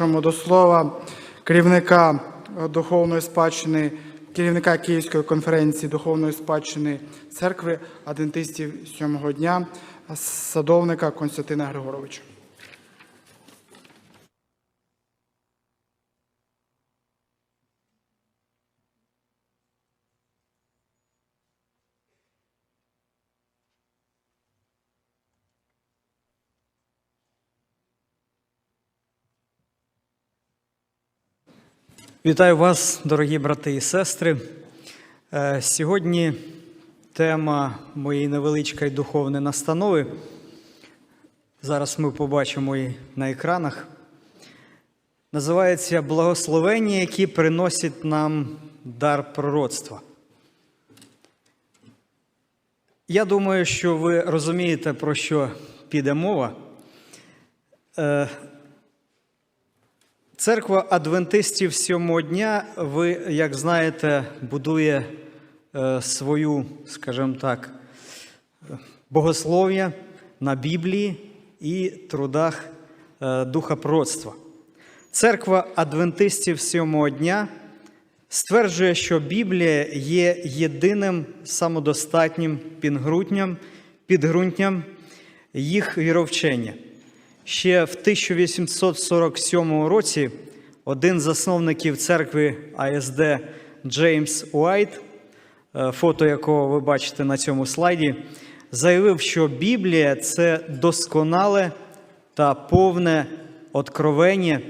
До слова керівника духовної спадщини, керівника Київської конференції духовної спадщини церкви адвентистів сьомого дня, садовника Константина Григоровича. Вітаю вас, дорогі брати і сестри. Е, Сьогодні тема моєї невеличкої духовної настанови. Зараз ми побачимо її на екранах. Називається Благословення, які приносять нам дар пророцтва. Я думаю, що ви розумієте, про що піде мова. Церква адвентистів сьомого дня, ви, як знаєте, будує е, свою, скажімо так, богослов'я на Біблії і трудах е, духа пророцтва. Церква адвентистів сьомого дня стверджує, що Біблія є єдиним самодостатнім підґрунтям, підґрунтям їх віровчення. Ще в 1847 році один з засновників церкви АСД Джеймс Уайт, е, фото якого ви бачите на цьому слайді, заявив, що Біблія це досконале та повне откровення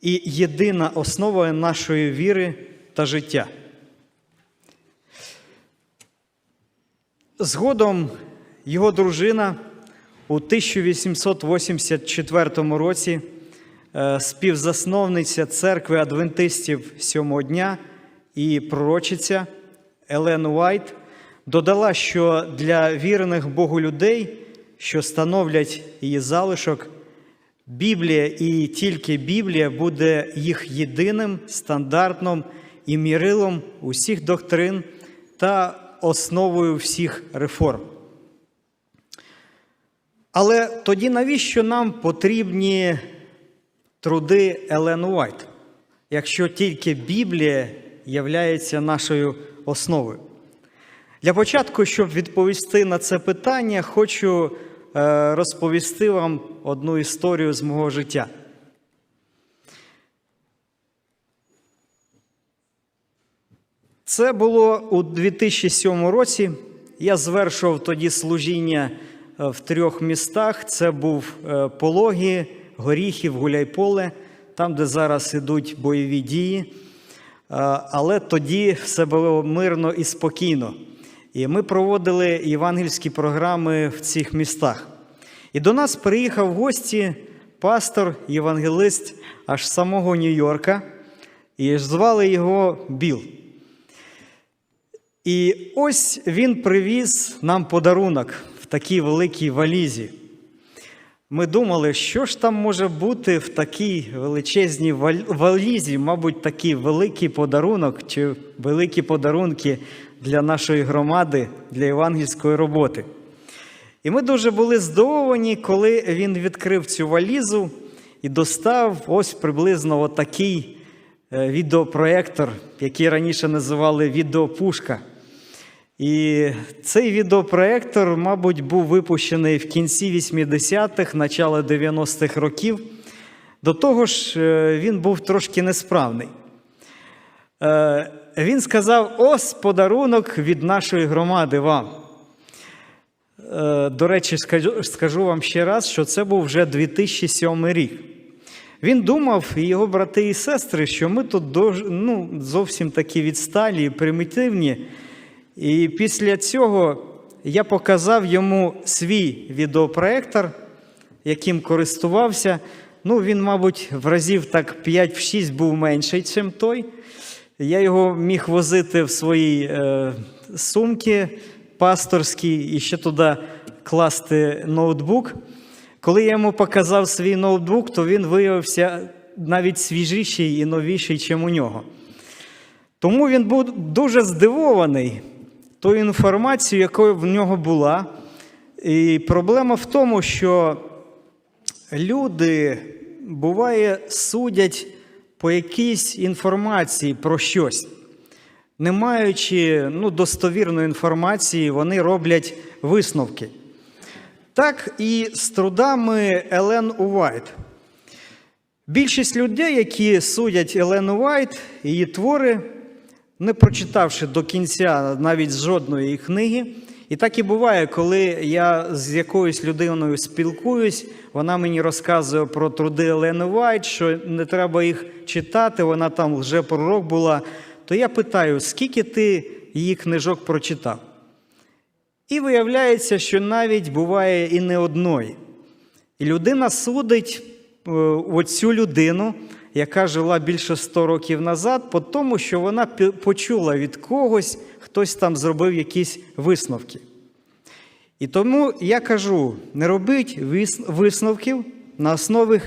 і єдина основа нашої віри та життя. Згодом його дружина у 1884 році е, співзасновниця церкви адвентистів сьомого дня і пророчиця Елен Уайт додала, що для вірених Богу людей, що становлять її залишок, Біблія і тільки Біблія буде їх єдиним стандартом і мірилом усіх доктрин та основою всіх реформ. Але тоді навіщо нам потрібні труди Елен Уайт, якщо тільки Біблія являється нашою основою? Для початку, щоб відповісти на це питання, хочу е, розповісти вам одну історію з мого життя. Це було у 2007 році. Я звершував тоді служіння в трьох містах. Це був е, Пологі, Горіхів, Гуляйполе, там, де зараз ідуть бойові дії. Е, Але тоді все було мирно і спокійно. І ми проводили євангельські програми в цих містах. І до нас приїхав в гості пастор, євангелист аж самого Нью-Йорка, і звали його Біл. І ось він привіз нам подарунок такій великій валізі. Ми думали, що ж там може бути в такій величезній валізі, мабуть, такий великий подарунок чи великі подарунки для нашої громади, для євангельської роботи. І ми дуже були здивовані, коли він відкрив цю валізу і достав ось приблизно отакий відеопроєктор, який раніше називали відеопушка. І цей відеопроєктор, мабуть, був випущений в кінці 80-х, начало 90-х років. До того ж, він був трошки несправний. Він сказав: ось подарунок від нашої громади вам. До речі, скажу, скажу вам ще раз, що це був вже 2007 рік. Він думав, і його брати і сестри, що ми тут ну, зовсім такі відсталі і примітивні. І після цього я показав йому свій відеопроектор, яким користувався. Ну, він, мабуть, в разів так 5-6 був менший, ніж той. Я його міг возити в своїй е, сумці пасторській і ще туди класти ноутбук. Коли я йому показав свій ноутбук, то він виявився навіть свіжіший і новіший, ніж у нього. Тому він був дуже здивований тою інформацією, яка в нього була. І проблема в тому, що люди буває судять по якійсь інформації про щось. Не маючи ну, достовірної інформації, вони роблять висновки. Так і з трудами Елен Уайт. Більшість людей, які судять Елену Уайт, її твори, не прочитавши до кінця навіть жодної книги. І так і буває, коли я з якоюсь людиною спілкуюсь, вона мені розказує про труди Елени Уайт, що не треба їх читати, вона там вже пророк була. То я питаю, скільки ти її книжок прочитав? І виявляється, що навіть буває і не одної. І людина судить е, оцю людину, яка жила більше 100 років назад, по тому, що вона почула від когось, хтось там зробив якісь висновки. І тому я кажу: не робіть висновків на основі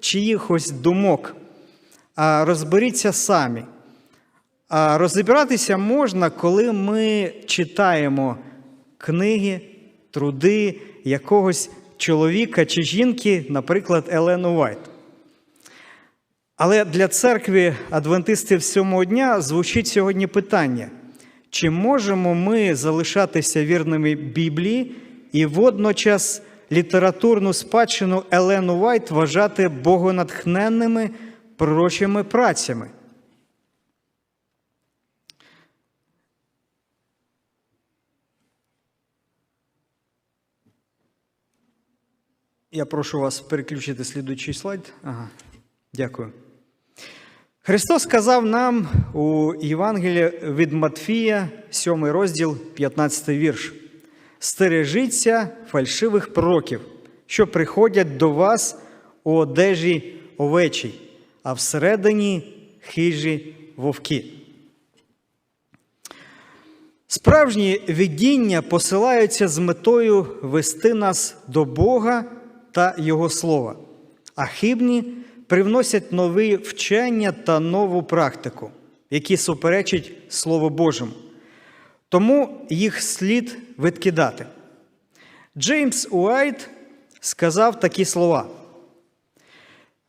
чиїхось думок, а розберіться самі. А розібратися можна, коли ми читаємо книги, труди якогось чоловіка чи жінки, наприклад, Елену Уайт. Але для церкви адвентистів сьомого дня звучить сьогодні питання: чи можемо ми залишатися вірними Біблії і водночас літературну спадщину Елену Уайт вважати богонатхненними пророчими працями? Я прошу вас переключити слідуючий слайд. Ага, дякую. Христос сказав нам у Євангелії від Матфія, 7 розділ, 15 вірш. Стережіться фальшивих пророків, що приходять до вас у одежі овечій, а всередині хижі вовки. Справжні видіння посилаються з метою вести нас до Бога та Його Слова, а хибні привносять нові вчення та нову практику, які суперечать Слову Божому. Тому їх слід відкидати. Джеймс Уайт сказав такі слова.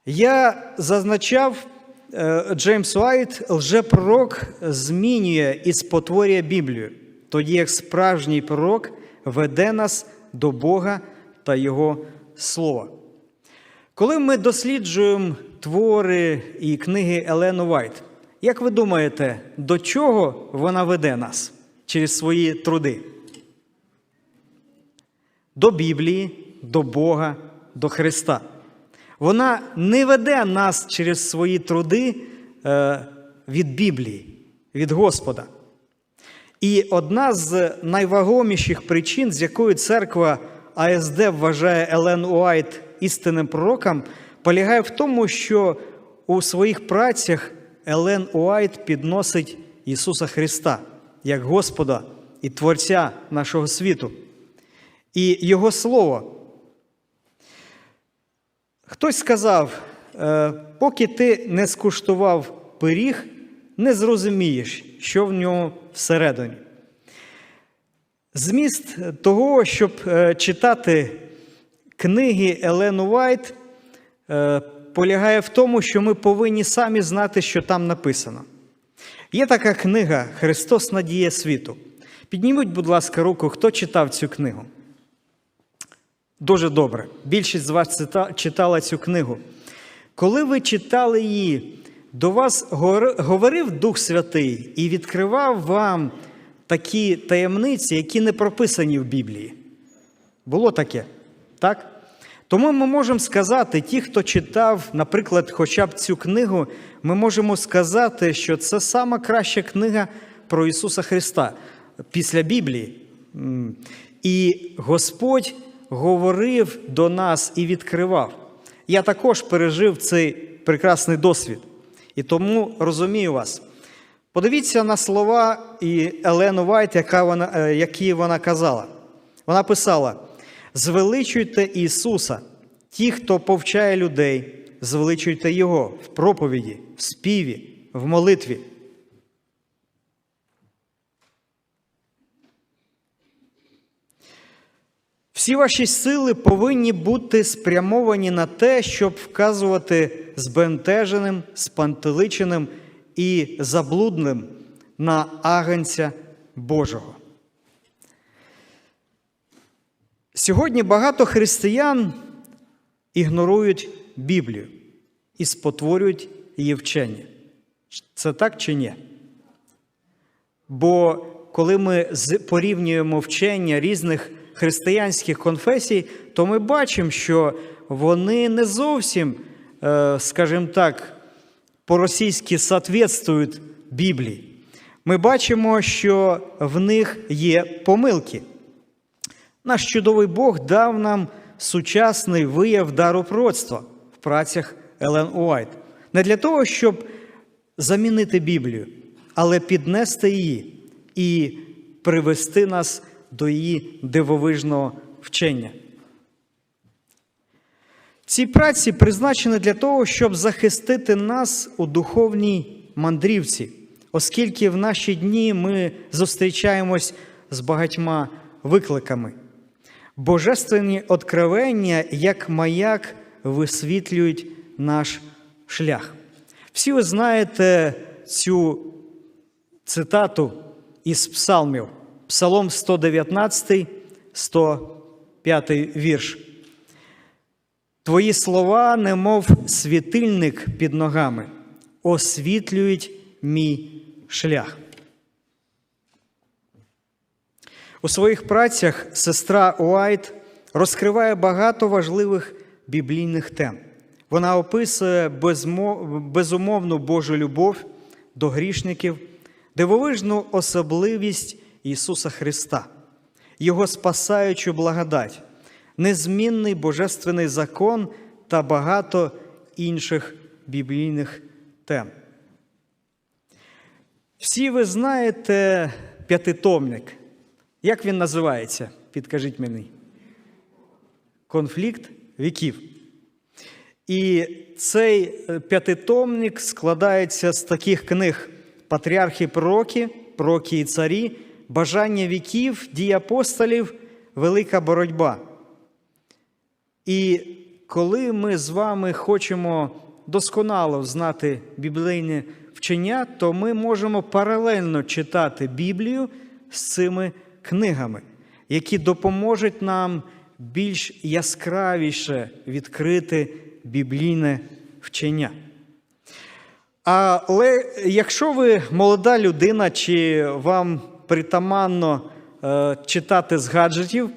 Я зазначав, е, Джеймс Уайт, лжепророк змінює і спотворює Біблію, тоді як справжній пророк веде нас до Бога та Його Слова. Коли ми досліджуємо твори і книги Елену Вайт, як ви думаєте, до чого вона веде нас через свої труди? До Біблії, до Бога, до Христа. Вона не веде нас через свої труди е, від Біблії, від Господа. І одна з найвагоміших причин, з якою церква АСД вважає Елен Уайт істинним пророком, полягає в тому, що у своїх працях Елен Уайт підносить Ісуса Христа як Господа і Творця нашого світу. І Його Слово. Хтось сказав, «Е, поки ти не скуштував пиріг, не зрозумієш, що в ньому всередині. Зміст того, щоб е, читати книги Елену Вайт, е, полягає в тому, що ми повинні самі знати, що там написано. Є така книга Христос Надія світу. Підніміть, будь ласка, руку, хто читав цю книгу. Дуже добре. Більшість з вас читала цю книгу. Коли ви читали її, до вас говорив Дух Святий і відкривав вам такі таємниці, які не прописані в Біблії. Було таке, так? Тому ми можемо сказати, ті, хто читав, наприклад, хоча б цю книгу, ми можемо сказати, що це сама краща книга про Ісуса Христа після Біблії. І Господь говорив до нас і відкривав. Я також пережив цей прекрасний досвід. І тому розумію вас. Подивіться на слова і Елену Вайт, яка вона, е, які вона казала. Вона писала: звеличуйте Ісуса, ті, хто повчає людей, звеличуйте Його в проповіді, в співі, в молитві. Всі ваші сили повинні бути спрямовані на те, щоб вказувати збентеженим, спантеличеним і заблудним на агенця Божого. Сьогодні багато християн ігнорують Біблію і спотворюють її вчення. Це так чи ні? Бо коли ми порівнюємо вчення різних християнських конфесій, то ми бачимо, що вони не зовсім, е, скажімо так, по-російськи соответствують Біблії. Ми бачимо, що в них є помилки. Наш чудовий Бог дав нам сучасний вияв дару пророцтва в працях Елен Уайт. Не для того, щоб замінити Біблію, але піднести її і привести нас до її дивовижного вчення. Ці праці призначені для того, щоб захистити нас у духовній мандрівці, оскільки в наші дні ми зустрічаємось з багатьма викликами. Божественні откровення, як маяк, висвітлюють наш шлях. Всі ви знаєте цю цитату із псалмів. Псалом 119, 105 вірш. Твої слова, немов світильник під ногами, освітлюють мій шлях. У своїх працях сестра Уайт розкриває багато важливих біблійних тем. Вона описує безумовну Божу любов до грішників, дивовижну особливість Ісуса Христа, Його спасаючу благодать, незмінний божественний закон та багато інших біблійних тем. Всі ви знаєте п'ятитомник. Як він називається? Підкажіть мені. Конфлікт віків. І цей е, п'ятитомник складається з таких книг: Патріархи пророки, пророки і царі, Бажання віків, дії апостолів, Велика боротьба. І коли ми з вами хочемо досконало знати біблійне вчення, то ми можемо паралельно читати Біблію з цими книгами, які допоможуть нам більш яскравіше відкрити біблійне вчення. Але якщо ви молода людина, чи вам притаманно е, читати з гаджетів,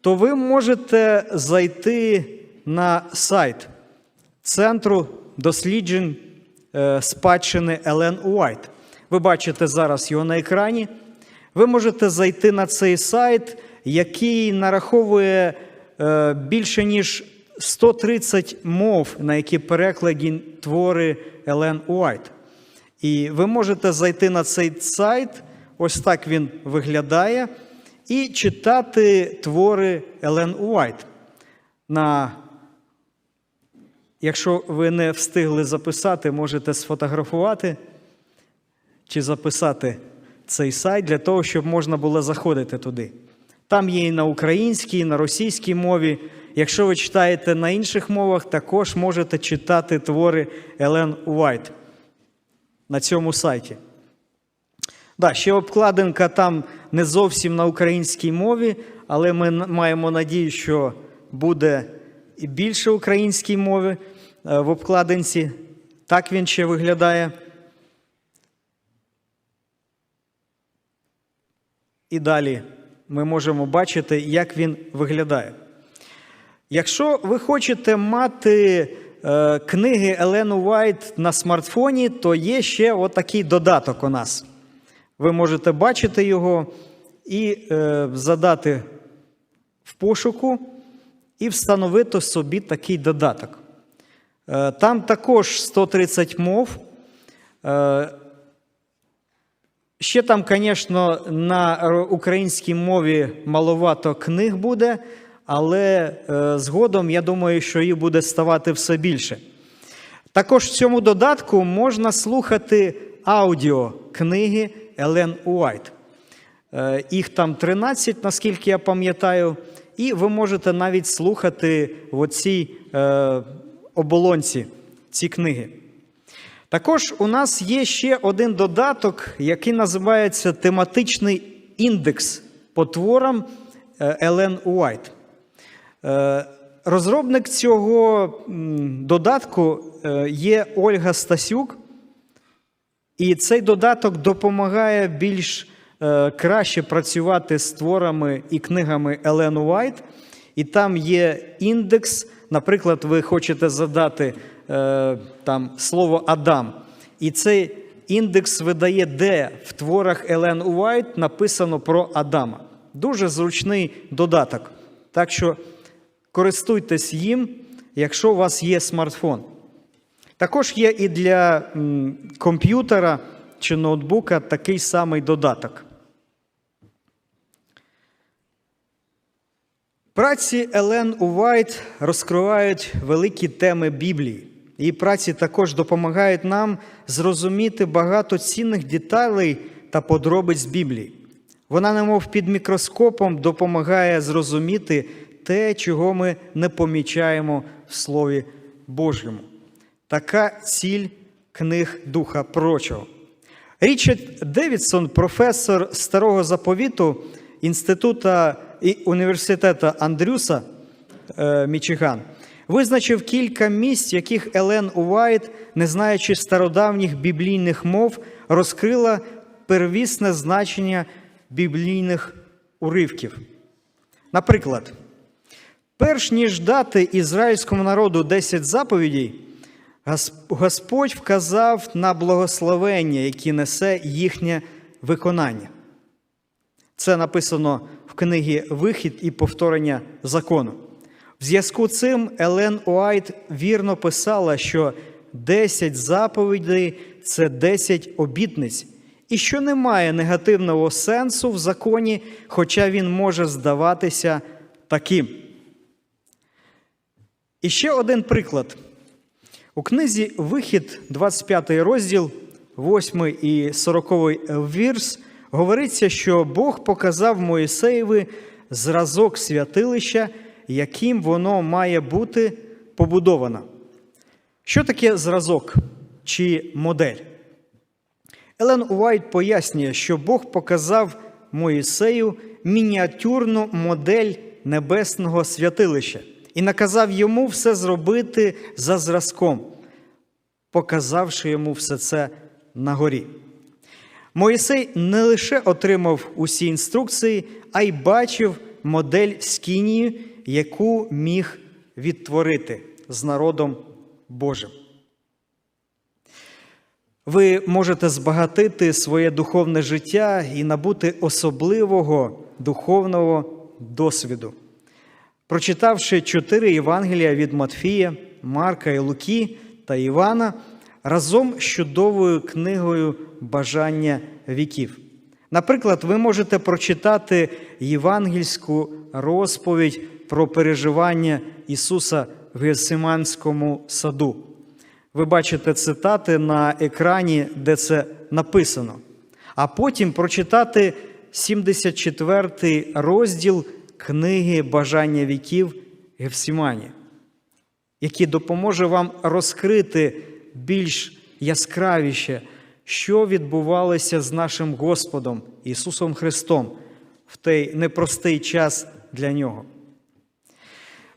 то ви можете зайти на сайт Центру досліджень е, спадщини Елен Уайт. Ви бачите зараз його на екрані. Ви можете зайти на цей сайт, який нараховує е, більше ніж 130 мов, на які перекладені твори Елен Уайт. І ви можете зайти на цей сайт, ось так він виглядає, і читати твори Елен Уайт. На... Якщо ви не встигли записати, можете сфотографувати чи записати цей сайт для того, щоб можна було заходити туди. Там є і на українській, і на російській мові. Якщо ви читаєте на інших мовах, також можете читати твори Елен Уайт на цьому сайті. Да, ще обкладинка там не зовсім на українській мові, але ми маємо надію, що буде і більше української мови е, в обкладинці. Так він ще виглядає. І далі ми можемо бачити, як він виглядає. Якщо ви хочете мати е, книги Елену Уайт на смартфоні, то є ще отакий додаток у нас. Ви можете бачити його і е, задати в пошуку і встановити собі такий додаток. Е, там також 130 мов. Ще там, звісно, на українській мові маловато книг буде, але е, згодом я думаю, що їх буде ставати все більше. Також в цьому додатку можна слухати аудіо книги Елен Уайт. Е, Їх там 13, наскільки я пам'ятаю, і ви можете навіть слухати в цій е, оболонці ці книги. Також у нас є ще один додаток, який називається тематичний індекс по творам е, Елен Уайт. Е, Розробник цього додатку е, є Ольга Стасюк, і цей додаток допомагає більш краще працювати з творами і книгами Елен Уайт. І там є індекс. Наприклад, ви хочете задати там слово Адам. І цей індекс видає, де в творах Елен Уайт написано про Адама. Дуже зручний додаток. Так що користуйтесь їм, якщо у вас є смартфон. Також є і для комп'ютера чи ноутбука такий самий додаток. Праці Елен Увайт розкривають великі теми Біблії. Її праці також допомагають нам зрозуміти багато цінних деталей та подробиць Біблії. Вона, немов під мікроскопом, допомагає зрозуміти те, чого ми не помічаємо в Слові Божому. Така ціль книг Духа Пророчого. Річард Девідсон, професор старого заповіту Інститута і університету Андрюса е, Мічиган, визначив кілька місць, в яких Елен Увайт, не знаючи стародавніх біблійних мов, розкрила первісне значення біблійних уривків. Наприклад, перш ніж дати ізраїльському народу 10 заповідей, Господь вказав на благословення, які несе їхнє виконання. Це написано в книгі Вихід і повторення закону. В зв'язку з цим Елен Уайт вірно писала, що 10 заповідей це 10 обітниць, і що немає негативного сенсу в законі, хоча він може здаватися таким. І ще один приклад. У книзі Вихід, 25 розділ, 8 і 40 вірс, говориться, що Бог показав Моїсеєві зразок святилища, яким воно має бути побудовано. Що таке зразок чи модель? Елен Уайт пояснює, що Бог показав Моїсею мініатюрну модель небесного святилища і наказав йому все зробити за зразком, показавши йому все це на горі. Моїсей не лише отримав усі інструкції, а й бачив модель скинії, яку міг відтворити з народом Божим. Ви можете збагатити своє духовне життя і набути особливого духовного досвіду. Прочитавши чотири Євангелія від Матфія, Марка і Луки та Івана разом з чудовою книгою Бажання віків. Наприклад, ви можете прочитати євангельську розповідь про переживання Ісуса в Гесиманському саду. Ви бачите цитати на екрані, де це написано. А потім прочитати 74 розділ книги Бажання віків Гефсімані, який допоможе вам розкрити більш яскравіше, що відбувалося з нашим Господом Ісусом Христом в той непростий час для Нього.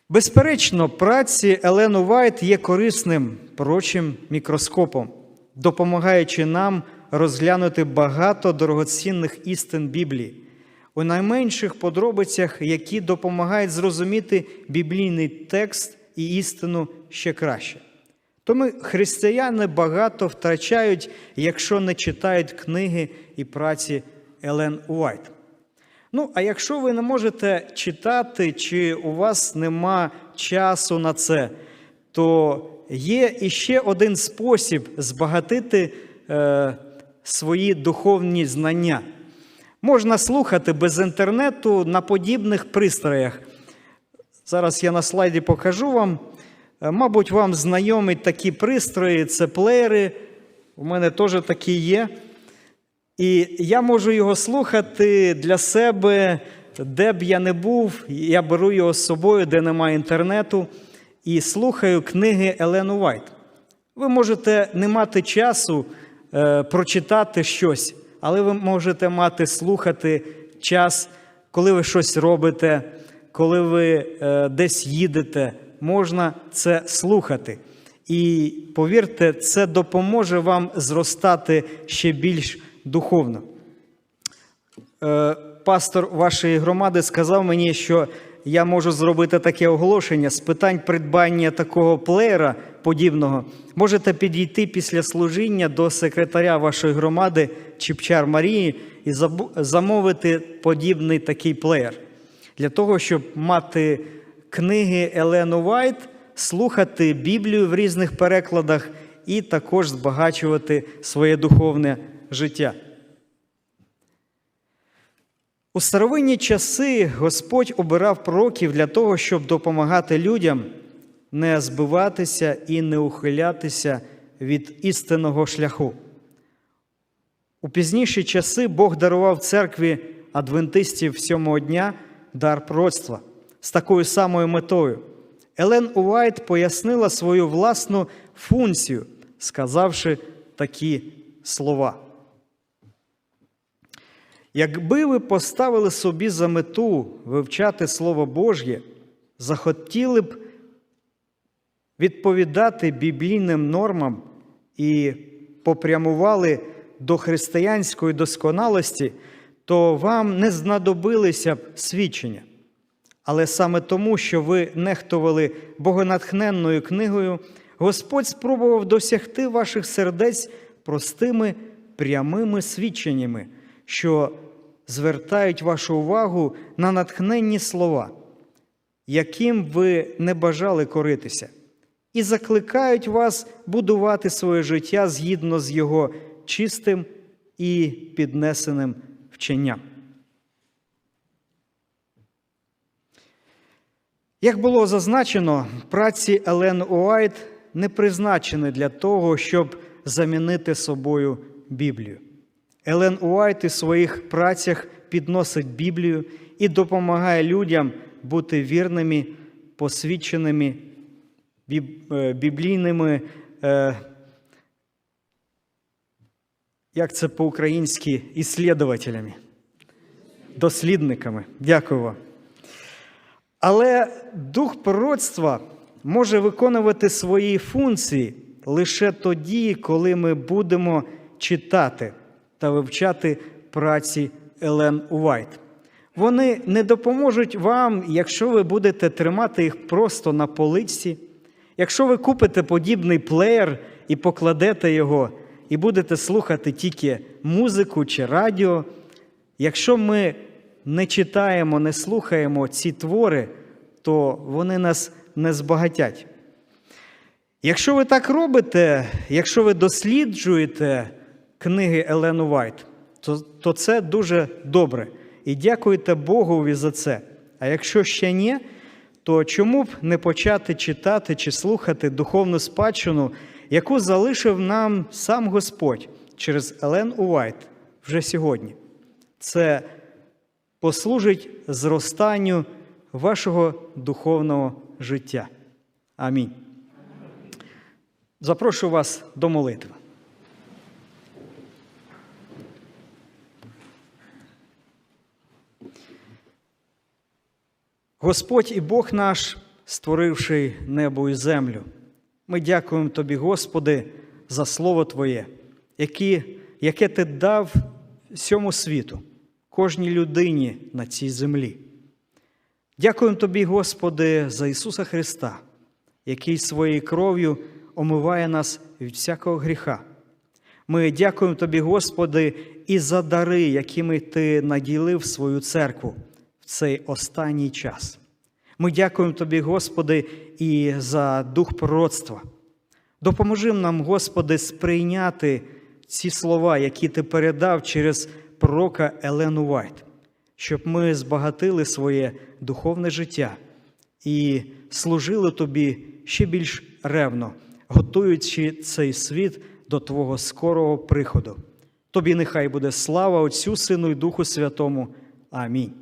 Безперечно, праці Елену Вайт є корисним пророчим мікроскопом, допомагаючи нам розглянути багато дорогоцінних істин Біблії у найменших подробицях, які допомагають зрозуміти біблійний текст і істину ще краще. Тому християни багато втрачають, якщо не читають книги і праці Елен Уайт. Ну, а якщо ви не можете читати, чи у вас нема часу на це, то є іще один спосіб збагатити е, свої духовні знання. Можна слухати без інтернету на подібних пристроях. Зараз я на слайді покажу вам. Е, Мабуть, вам знайомі такі пристрої, це плеєри. У мене теж такі є. І я можу його слухати для себе де б я не був, я беру його з собою, де немає інтернету, і слухаю книги Елену Вайт. Ви можете не мати часу е, прочитати щось, але ви можете мати слухати час, коли ви щось робите, коли ви е, десь їдете. Можна це слухати. І повірте, це допоможе вам зростати ще більш духовно. Е, Пастор вашої громади сказав мені, що я можу зробити таке оголошення з питань придбання такого плеєра подібного. Можете підійти після служіння до секретаря вашої громади Чіпчар Марії і замовити подібний такий плеєр для того, щоб мати книги Елену Вайт, слухати Біблію в різних перекладах і також збагачувати своє духовне життя. У старовинні часи Господь обирав пророків для того, щоб допомагати людям не збиватися і не ухилятися від істинного шляху. У пізніші часи Бог дарував церкві адвентистів сьомого дня дар пророцтва з такою самою метою. Елен Уайт пояснила свою власну функцію, сказавши такі слова. Якби ви поставили собі за мету вивчати Слово Божє, захотіли б відповідати біблійним нормам і попрямували до християнської досконалості, то вам не знадобилися б свідчення. Але саме тому, що ви нехтували богонатхненною книгою, Господь спробував досягти ваших сердець простими прямими свідченнями, що звертають вашу увагу на натхненні слова, яким ви не бажали коритися, і закликають вас будувати своє життя згідно з його чистим і піднесеним вченням. Як було зазначено, праці Елен Уайт не призначені для того, щоб замінити собою Біблію. Елен Уайт у своїх працях підносить Біблію і допомагає людям бути вірними, посвідченими е, біблійними, е, як це по-українськи, іслідователями, дослідниками. Дякую вам. Але дух пророцтва може виконувати свої функції лише тоді, коли ми будемо читати та вивчати праці Елен Уайт. Вони не допоможуть вам, якщо ви будете тримати їх просто на поличці, якщо ви купите подібний плеєр і покладете його, і будете слухати тільки музику чи радіо. Якщо ми не читаємо, не слухаємо ці твори, то вони нас не збагатять. Якщо ви так робите, якщо ви досліджуєте книги Елену Вайт, то, то це дуже добре. І дякуйте Богові за це. А якщо ще ні, то чому б не почати читати чи слухати духовну спадщину, яку залишив нам сам Господь через Елен Уайт вже сьогодні? Це послужить зростанню вашого духовного життя. Амінь. Запрошую вас до молитви. Господь і Бог наш, створивший небо і землю. Ми дякуємо Тобі, Господи, за Слово Твоє, яке Ти дав всьому світу, кожній людині на цій землі. Дякуємо Тобі, Господи, за Ісуса Христа, який своєю кров'ю омиває нас від всякого гріха. Ми дякуємо Тобі, Господи, і за дари, якими Ти наділив свою церкву в цей останній час. Ми дякуємо Тобі, Господи, і за дух пророцтва. Допоможи нам, Господи, сприйняти ці слова, які Ти передав через пророка Елену Вайт, щоб ми збагатили своє духовне життя і служили Тобі ще більш ревно, готуючи цей світ до Твого скорого приходу. Тобі нехай буде слава Отцю, Сину і Духу Святому. Амінь.